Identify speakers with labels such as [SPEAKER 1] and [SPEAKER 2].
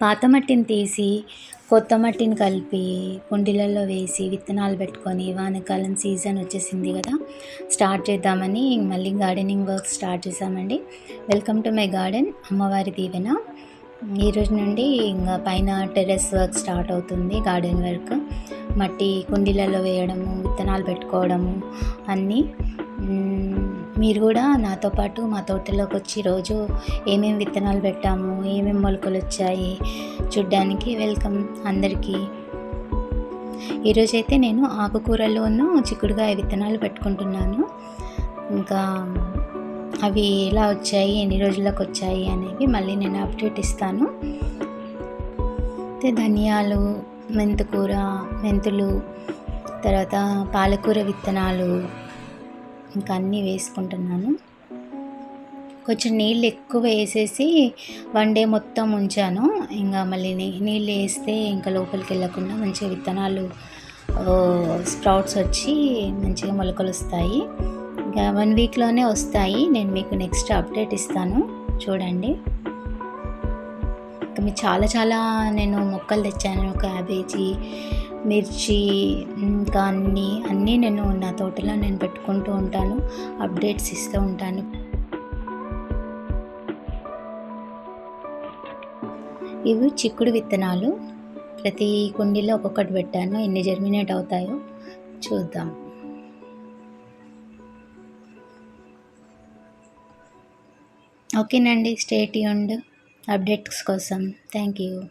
[SPEAKER 1] పాత మట్టిని తీసి కొత్త మట్టిని కలిపి కుండీలలో వేసి విత్తనాలు పెట్టుకొని వానాకాలం సీజన్ వచ్చేసింది కదా స్టార్ట్ చేద్దామని మళ్ళీ గార్డెనింగ్ వర్క్ స్టార్ట్ చేసామండి వెల్కమ్ టు మై గార్డెన్ అమ్మవారి దీవెన. ఈరోజు నుండి ఇంకా పైన టెర్రస్ వర్క్ స్టార్ట్ అవుతుంది గార్డెన్ వర్క్. మట్టి కుండీలలో వేయడము విత్తనాలు పెట్టుకోవడము అన్నీ మీరు కూడా నాతో పాటు మా తోటలోకి వచ్చి రోజు ఏమేమి విత్తనాలు పెట్టాము ఏమేమి మొలకలు వచ్చాయి చూడ్డానికి వెల్కమ్ అందరికీ. ఈరోజైతే నేను ఆకుకూరలోనూ చిక్కుడుగాయ విత్తనాలు పెట్టుకుంటున్నాను. ఇంకా అవి ఎలా వచ్చాయి ఎన్ని రోజులకు వచ్చాయి అనేవి మళ్ళీ నేను అప్డేట్ ఇస్తాను. అయితే ధనియాలు మెంతుకూర మెంతులు తర్వాత పాలకూర విత్తనాలు ఇంకా అన్నీ వేసుకుంటున్నాను. కొంచెం నీళ్ళు ఎక్కువ వేసేసి వన్ డే మొత్తం ఉంచాను. ఇంకా మళ్ళీ నీళ్ళు వేస్తే ఇంకా లోపలికి వెళ్ళకుండా మంచిగా విత్తనాలు స్ప్రౌట్స్ వచ్చి మంచిగా మొలకలు వస్తాయి. ఇంకా వన్ వీక్లోనే వస్తాయి. నేను మీకు నెక్స్ట్ అప్డేట్ ఇస్తాను. చూడండి. ఇంకా చాలా చాలా నేను మొక్కలు తెచ్చాను. క్యాబేజీ మిర్చి ఇంకా అన్నీ అన్నీ నేను నా తోటలో నేను పెట్టుకుంటూ ఉంటాను అప్డేట్స్ ఇస్తూ ఉంటాను. ఇవి చిక్కుడు విత్తనాలు. ప్రతి కుండీలో ఒక్కొక్కటి పెట్టాను ఎన్ని జర్మినేట్ అవుతాయో చూద్దాం. ఓకేనండి స్టేట్ యూండ్ అప్డేట్స్ కోసం. Thank you.